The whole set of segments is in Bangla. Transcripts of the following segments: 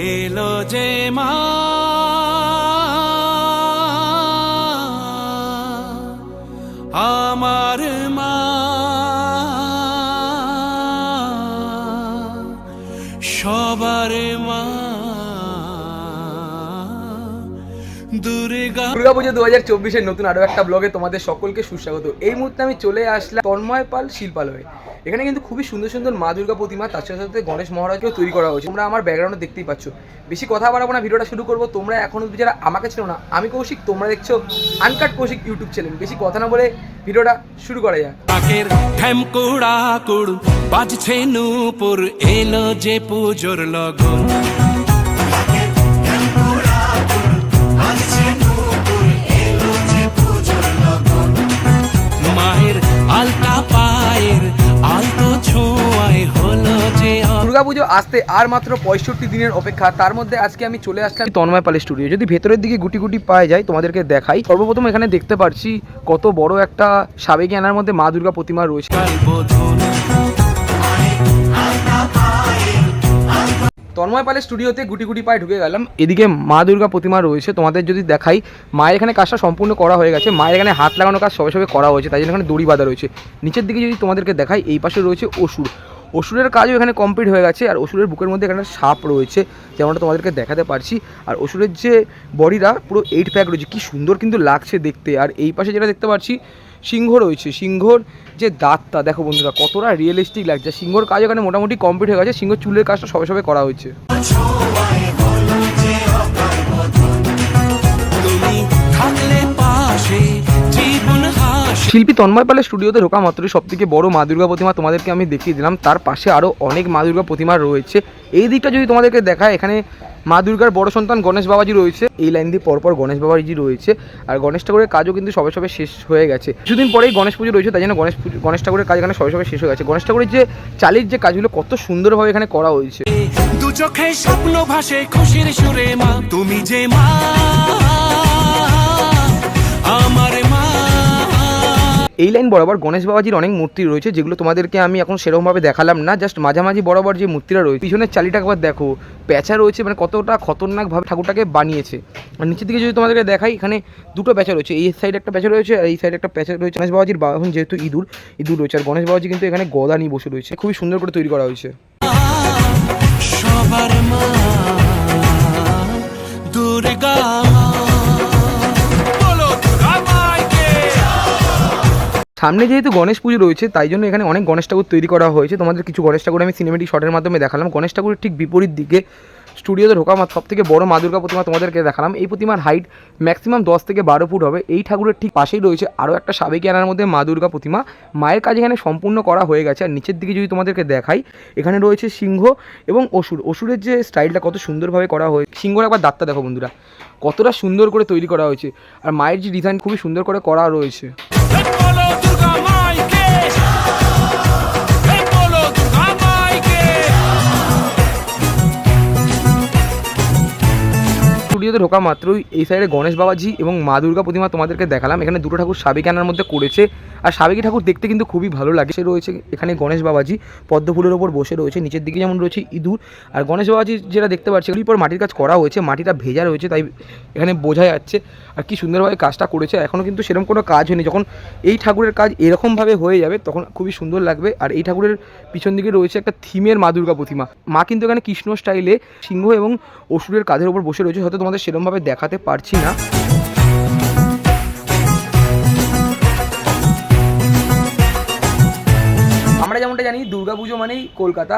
এলো যে মা দুর্গাপুজো। দু হাজার চব্বিশের নতুন আরও একটা ব্লগে তোমাদের সকলকে সুস্বাগত। এই মুহূর্তে আমি চলে আসলাম তন্ময় পাল শিল্পালয়ে। এখানে কিন্তু খুবই সুন্দর সুন্দর মা দুর্গা প্রতিমা তার সাথে সাথে গণেশ মহারাজকেও তৈরি করা হয়েছে। তোমরা আমার ব্যাকগ্রাউন্ডে দেখতেই পাচ্ছ। বেশি কথা বাড়াবো না ভিডিওটা শুরু করব। তোমরা এখন যারা আমাকে ছিল না আমি কৌশিক তোমরা দেখছ আনকাট কৌশিক ইউটিউব চ্যানেল বেশি কথা না বলে ভিডিওটা শুরু করা যাক। বাজছে নূপুর এলো যে পুজোর লগন। দুর্গাপুজো আসতে আর মাত্র পঁয়ষট্টি দিনের অপেক্ষা। তার মধ্যে আজকে আমি চলে আসলাম তন্ময় পালের স্টুডিও যদি ভেতরের দিকে গুটি গুটি পায়ে যায়, তোমাদেরকে দেখাই। সর্বপ্রথম এখানে দেখতে পাচ্ছি কত বড় একটা সাবেকি আনার মধ্যে মা দুর্গা প্রতিমা রয়েছে। তন্ময় পালের স্টুডিওতে গুটি গুটি পায়ে ঢুকে গেলাম। এদিকে মা দুর্গা প্রতিমা রয়েছে। তোমাদের যদি দেখাই, মায়ের এখানে কাজটা সম্পূর্ণ করা হয়ে গেছে। মায়ের এখানে হাত লাগানো কাজ সবে সবে করা হয়েছে, তাই জন্য এখানে দড়ি বাঁধা রয়েছে। নিচের দিকে যদি তোমাদেরকে দেখাই, এই পাশে রয়েছে অসুর। অসুরের কাজও এখানে কমপ্লিট হয়ে গেছে, আর অসুরের বুকের মধ্যে এখানে সাপ রয়েছে, যেমনটা তোমাদেরকে দেখাতে পারছি। আর অসুরের যে বডিটা, পুরো এইট প্যাক রয়েছে, কি সুন্দর কিন্তু লাগছে দেখতে। আর এই পাশে যেটা দেখতে পাচ্ছি, সিংহ রয়েছে। সিংহর যে দাঁতটা, দেখো বন্ধুরা, কতটা রিয়েলিস্টিক লাগছে। সিংহর কাজ এখানে মোটামুটি কমপ্লিট হয়ে গেছে, সিংহ চুলের কাজটা সবে সবে করা হয়েছে। থাকলে পাশে জীবন হাসি। শিল্পী তন্ময় পালের স্টুডিওতে ঢোকা মাত্রই সব থেকে বড় মা দুর্গা প্রতিমা তোমাদেরকে আমি দেখিয়ে দিলাম। তার পাশে আরও অনেক মা দুর্গা প্রতিমা রয়েছে। এই দিকটা যদি তোমাদেরকে দেখায় এখানে মা দুর্গার বড় সন্তান গণেশ বাবাজি রয়েছে। এই লাইন দিয়ে পরপর গণেশ বাবাজি রয়েছে। আর গণেশ ঠাকুরের কাজও কিন্তু সবে সবে শেষ হয়ে গেছে। কিছুদিন পরেই গণেশ পুজো রয়েছে তাই জন্য গণেশ পুজো গণেশ ঠাকুরের কাজ এখানে সবে সবে শেষ হয়ে গেছে। গণেশ ঠাকুরের যে চালির যে কাজগুলো কত সুন্দরভাবে এখানে করা হয়েছে। দু চোখে স্বপ্ন ভাসে খুশির সুরে মা তুমি যে মা। এই লাইন বরাবর গণেশ বাবাজির অনেক মূর্তি রয়েছে, যেগুলো তোমাদেরকে আমি এখন সেরকমভাবে দেখালাম না জাস্ট মাঝামাঝি বরাবর যে মূর্তিটা রয়েছে, পিছনের চালিটা একবার দেখো, প্যাঁচা রয়েছে মানে কতটা খতরনাকভাবে ঠাকুরটাকে বানিয়েছে। আর নিচের দিকে যদি তোমাদেরকে দেখাই, এখানে দুটো প্যাঁচা রয়েছে, এই সাইডে একটা প্যাঁচা রয়েছে আর এই সাইডে একটা প্যাঁচা রয়েছে। গণেশ বাবাজির বাহন যেহেতু ইঁদুর ইঁদুর রয়েছে, আর গণেশ বাবাজি কিন্তু এখানে গদা নিয়ে বসে রয়েছে। খুবই সুন্দর করে তৈরি করা হয়েছে। সবার মা, দুর্গা সামনে যেহেতু গণেশ পুজো রয়েছে, তাই জন্য এখানে অনেক গণেশ ঠাকুর তৈরি করা হয়েছে। তোমাদের কিছু গণেশ ঠাকুর আমি সিনেমেটিক শটের মাধ্যমে দেখালাম। গণেশ ঠাকুরের ঠিক বিপরীত দিকে স্টুডিওতে ঢোকা সব থেকে বড় মা দুর্গা প্রতিমা তোমাদেরকে দেখালাম। এই প্রতিমার হাইট ম্যাক্সিমাম দশ থেকে বারো ফুট হবে। এই ঠাকুরের ঠিক পাশেই রয়েছে আরও একটা সাবেকি আনার মধ্যে মা দুর্গা প্রতিমা। মায়ের কাজ এখানে সম্পূর্ণ করা হয়ে গেছে। আর নিচের দিকে যদি তোমাদেরকে দেখাই, এখানে রয়েছে সিংহ এবং অসুর। অসুরের যে স্টাইলটা কত সুন্দরভাবে করা হয়েছে সিংহর একবার দাঁতটা দেখো বন্ধুরা। কতটা সুন্দর করে তৈরি করা হয়েছে। আর মায়ের যে ডিজাইন খুবই সুন্দর করে করা রয়েছে। স্টুডিওতে ঢোকা মাত্রই এই সাইডে গণেশ বাবাজি এবং মা দুর্গা প্রতিমা তোমাদেরকে দেখালাম। এখানে দুটো ঠাকুর সাবেকি আনার মধ্যে করেছে। আর সাবেকি ঠাকুর দেখতে কিন্তু খুবই ভালো লাগে। সে রয়েছে এখানে গণেশ বাবাজি, পদ্ম ফুলের ওপর বসে রয়েছে। নিচের দিকে যেমন রয়েছে ইঁদুর। আর গণেশ বাবাজি যেটা দেখতে পাচ্ছি, এগুলির পর মাটির কাজ করা হয়েছে। মাটিটা ভেজা রয়েছে, তাই এখানে বোঝা যাচ্ছে। আর কি সুন্দরভাবে কাজটা করেছে। এখনও কিন্তু সেরকম কোনো কাজ হয়নি। যখন এই ঠাকুরের কাজ এরকমভাবে হয়ে যাবে, তখন খুবই সুন্দর লাগবে। আর এই ঠাকুরের পিছন দিকে রয়েছে একটা থিমের মা দুর্গা প্রতিমা। মা কিন্তু এখানে কৃষ্ণ স্টাইলে সিংহ এবং অসুরের কাঁধের ওপর বসে রয়েছে। হয়তো তোমাদের সেরকমভাবে দেখাতে পারছি না। আমরা যেমনটা জানি দুর্গাপুজো মানেই কলকাতা।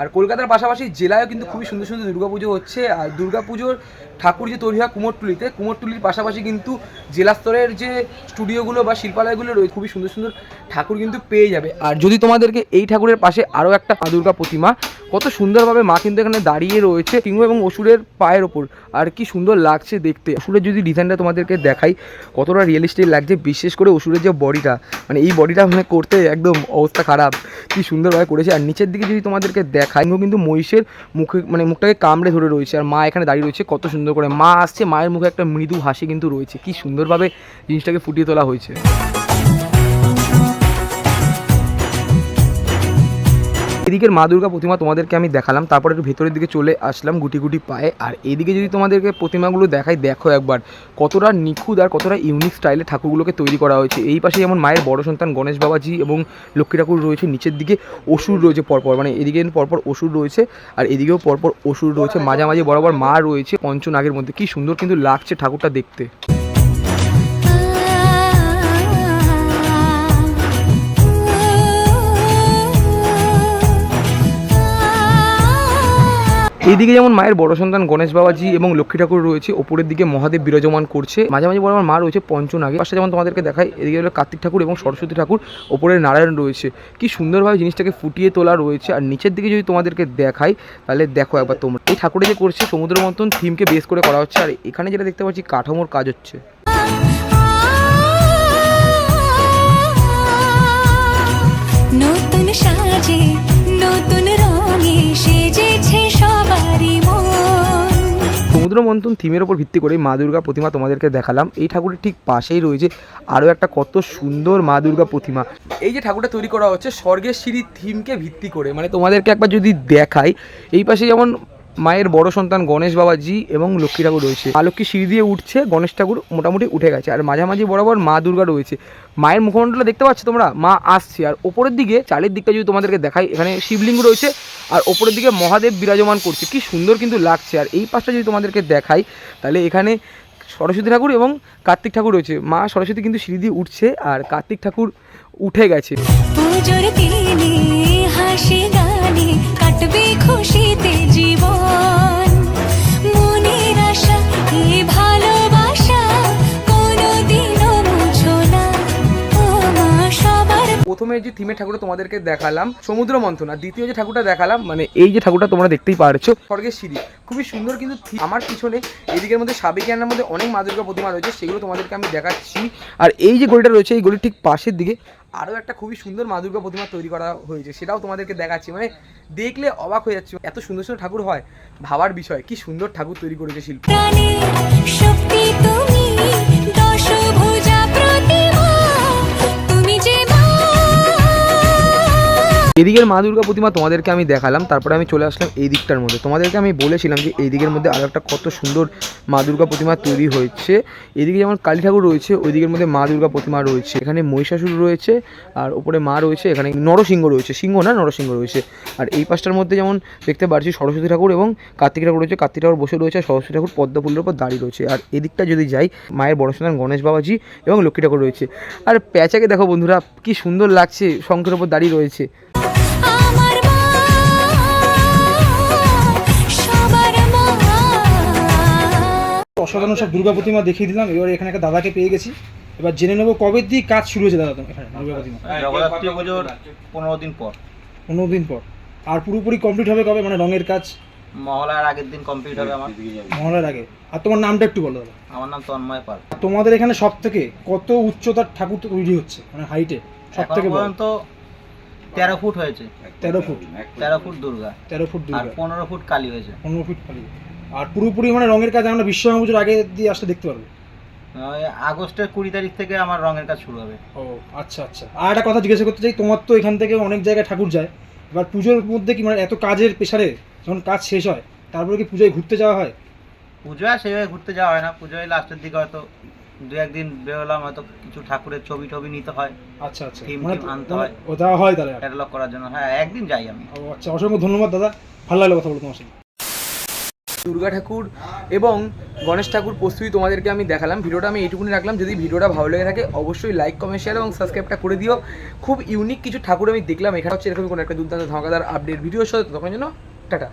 আর কলকাতার পাশাপাশি জেলায়ও কিন্তু খুবই সুন্দর সুন্দর দুর্গাপুজো হচ্ছে। আর দুর্গাপুজোর ঠাকুর যে তৈরি হয় কুমোরটুলিতে, কুমোরটুলির পাশাপাশি কিন্তু জেলা স্তরের যে স্টুডিওগুলো বা শিল্পালয়গুলো রয়েছে খুবই সুন্দর সুন্দর ঠাকুর কিন্তু পেয়ে যাবে। আর যদি তোমাদেরকে এই ঠাকুরের পাশে আরও একটা দুর্গা প্রতিমা, কত সুন্দরভাবে মা কিন্তু এখানে দাঁড়িয়ে রয়েছে সিংহ এবং অসুরের পায়ের ওপর। আর কি সুন্দর লাগছে দেখতে। অসুরের যদি ডিজাইনটা তোমাদেরকে দেখাই, কতটা রিয়েলিস্টিক লাগছে, বিশেষ করে অসুরের যে বডিটা মানে এই বডিটা মানে করতে একদম অবস্থা খারাপ। কি সুন্দরভাবে করেছে। আর নিচের দিকে যদি তোমাদেরকে দেখায় কিন্তু মহিষের মুখে মানে মুখটাকে কামড়ে ধরে রয়েছে। আর মা এখানে দাঁড়িয়ে রয়েছে কত সুন্দর করে। মা আসছে, মায়ের মুখে একটা মৃদু হাসি কিন্তু রয়েছে। কি সুন্দরভাবে জিনিসটাকে ফুটিয়ে তোলা হয়েছে। এদিকের মা দুর্গা প্রতিমা তোমাদেরকে আমি দেখালাম, তারপর একটু ভেতরের দিকে চলে আসলাম গুটি গুটি পায়ে। আর এদিকে যদি তোমাদেরকে প্রতিমাগুলো দেখাই, দেখো একবার, কতটা নিখুঁত আর কতটা ইউনিক স্টাইলে ঠাকুরগুলোকে তৈরি করা হয়েছে। এই পাশে যেমন মায়ের বড় সন্তান গণেশ বাবাজি এবং লক্ষ্মী ঠাকুর রয়েছে, নিচের দিকে অসুর রয়েছে পরপর মানে এদিকে পরপর অসুর রয়েছে, আর এদিকেও পরপর অসুর রয়েছে। মাঝামাঝি বরাবর মা রয়েছে পঞ্চনাগের মধ্যে। কি সুন্দর কিন্তু লাগছে ঠাকুরটা দেখতে। এইদিকে যেমন মায়ের বড় সন্তান গণেশ বাবাজি এবং লক্ষ্মী ঠাকুর রয়েছে, ওপরের দিকে মহাদেব বিরাজমান করছে। মাঝে মাঝামাঝি বরাবর মা রয়েছে পঞ্চনাগে। পাশে যেমন তোমাদেরকে দেখায় এদিকে হলো কার্তিক ঠাকুর এবং সরস্বতী ঠাকুর, ওপরে নারায়ণ রয়েছে। কি সুন্দরভাবে জিনিসটাকে ফুটিয়ে তোলা রয়েছে। আর নিচের দিকে যদি তোমাদেরকে দেখাই, তাহলে দেখো একবার তোমরা। এই ঠাকুরে যে করছে, সমুদ্র মন্থন থিমকে বেস করে করা হচ্ছে। আর এখানে যেটা দেখতে পাচ্ছি, কাঠামোর কাজ হচ্ছে। নতুন সাজে, নতুন সমুদ্র মন্থন থিমের ওপর ভিত্তি করে মা দুর্গা প্রতিমা তোমাদেরকে দেখালাম। এই ঠাকুরের ঠিক পাশেই রয়েছে আরও একটা কত সুন্দর মা দুর্গা প্রতিমা। এই যে ঠাকুরটা তৈরি করা হচ্ছে, স্বর্গের সিঁড়ির থিমকে ভিত্তি করে। মানে তোমাদেরকে একবার যদি দেখাই, এই পাশে যেমন মায়ের বড় সন্তান গণেশ বাবাজি এবং লক্ষ্মী ঠাকুর রয়েছে। মা লক্ষ্মী সিঁড়ি দিয়ে উঠছে, গণেশ ঠাকুর মোটামুটি উঠে গেছে। আর মাঝামাঝি বরাবর মা দুর্গা রয়েছে। মায়ের মুখমণ্ডলটা দেখতে পাচ্ছ তোমরা? মা আসছে। আর ওপরের দিকে চালের দিকটা যদি তোমাদেরকে দেখাই, এখানে শিবলিঙ্গ রয়েছে। আর ওপরের দিকে মহাদেব বিরাজমান করছে। কি সুন্দর কিন্তু লাগছে। আর এই পাশটা যদি তোমাদেরকে দেখাই, তাহলে এখানে সরস্বতী ঠাকুর এবং কার্তিক ঠাকুর রয়েছে। মা সরস্বতী কিন্তু সিঁড়ি দিয়ে উঠছে আর কার্তিক ঠাকুর উঠে গেছে। হাসি গানে কাটবে খুশিতে জীবন। প্রথমে যে থিমের ঠাকুরটা তোমাদেরকে দেখালাম, সমুদ্র মন্থন। আর দ্বিতীয় যে ঠাকুরটা দেখালাম মানে এই যে ঠাকুরটা তোমরা দেখতেই পারছ, স্বর্গের সিঁড়ি। খুবই সুন্দর কিন্তু আমার পিছনে, এদিকের মধ্যে সাবেকিয়ানার মধ্যে অনেক মা দুর্গা প্রতিমা রয়েছে, সেগুলো তোমাদেরকে আমি দেখাচ্ছি। আর এই যে গলিটা রয়েছে, এই গলির ঠিক পাশের দিকে আরও একটা খুবই সুন্দর মা দুর্গা প্রতিমা তৈরি করা হয়েছে, সেটাও তোমাদেরকে দেখাচ্ছি। মানে দেখলে অবাক হয়ে যাচ্ছে, এত সুন্দর সুন্দর ঠাকুর হয়। ভাবার বিষয়, কি সুন্দর ঠাকুর তৈরি করেছে শিল্পী। এদিকের মা দুর্গা প্রতিমা তোমাদেরকে আমি দেখালাম, তারপরে আমি চলে আসলাম এই দিকটার মধ্যে। তোমাদেরকে আমি বলেছিলাম যে এই দিকের মধ্যে আরও একটা কত সুন্দর মা দুর্গা প্রতিমা তৈরি হয়েছে। এদিকে যেমন কালী ঠাকুর রয়েছে, ওই দিকের মধ্যে মা দুর্গা প্রতিমা রয়েছে। এখানে মহিষাসুর রয়েছে, আর ওপরে মা রয়েছে, এখানে নরসিংহ রয়েছে। সিংহ না, নরসিংহ রয়েছে। আর এই পাশটার মধ্যে যেমন দেখতে পাচ্ছি সরস্বতী ঠাকুর এবং কার্তিক ঠাকুর রয়েছে। কার্তিক ঠাকুর বসে রয়েছে সরস্বতী ঠাকুর পদ্ম ফুলের উপর দাঁড়িয়ে রয়েছে। আর এদিকটা যদি যাই, মায়ের বড় সন্তান গণেশ বাবাজি এবং লক্ষ্মী ঠাকুর রয়েছে। আর প্যাঁচাকে দেখো বন্ধুরা, কি সুন্দর লাগছে শঙ্খের উপর দাঁড়িয়ে রয়েছে। অসাধারণ সব দুর্গা প্রতিমা দেখিয়ে দিলাম। এবার এখানে একটা দাদাকে পেয়ে গেছি। এবার জেনে নেব কবে দিয়ে কাজ শুরু হয়েছে দাদা এখানে দুর্গা প্রতিমা? জগদ্ধাত্রী পুজোর পনেরো দিন পর। পনেরো দিন পর। আর পুরোপুরি কমপ্লিট হবে কবে? মানে রঙের কাজ? মহলার আগের দিন কমপ্লিট হবে আমার। মহলার আগে। আর তোমার নামটা একটু বলো দাদা। আমার নাম তন্ময় পাল। তোমাদের এখানে সব থেকে কত উচ্চতার ঠাকুর তৈরি হচ্ছে? মানে হাইটে সব থেকে পর্যন্ত তেরো ফুট হয়েছে। তেরো ফুট। তেরো ফুট দুর্গা। তেরো ফুট আর দুর্গা। পনেরো ফুট কালী হয়েছে। পনেরো ফুট খালি আর পুরোপুরি মানে রঙের কাজ আমরা বিশ্বকর্মা পুজোর আগে দিয়ে আসলে দেখতে পারব। আগস্টের কুড়ি তারিখ থেকে আমার রঙের কাজ শুরু হবে। ও আচ্ছা আচ্ছা। আর একটা কথা জিজ্ঞাসা করতে চাই তোমার তো এখান থেকে অনেক জায়গায় ঠাকুর যায়। এবার পুজোর মধ্যে কি মানে এত কাজের প্রেশারে যখন কাজ শেষ হয় তারপরে কি পুজোয় ঘুরতে যাওয়া হয়? পুজোয় সেভাবে ঘুরতে যাওয়া হয় না। পুজোয় লাস্টের দিকে হয়তো দু একদিন বেরোলাম হয়তো কিছু ঠাকুরের ছবি টবি নিতে হয়। আচ্ছা আচ্ছা। মানে আনতে মানে হয়। ও দেওয়া হয় তাহলে। ক্যাটালগ করার জন্য। হ্যাঁ একদিন যাই আমি। ও আচ্ছা অসংখ্য ধন্যবাদ দাদা। ভালো লাগল কথা বলো তোমার সাথে। দুর্গা ঠাকুর এবং গণেশ ঠাকুর প্রস্তুতি তোমাদেরকে আমি দেখালাম। ভিডিওটা আমি এইটুকুনি রাখলাম। যদি ভিডিওটা ভালো লেগে থাকে, অবশ্যই লাইক কমেন্ট শেয়ার এবং সাবস্ক্রাইবটা করে দিও। খুব ইউনিক কিছু ঠাকুর আমি দেখলাম। এখানে হচ্ছে এরকম কোনো একটা দুর্দান্ত ধামাকাদার আপডেট ভিডিও সাথে তখন জন্য টাটা।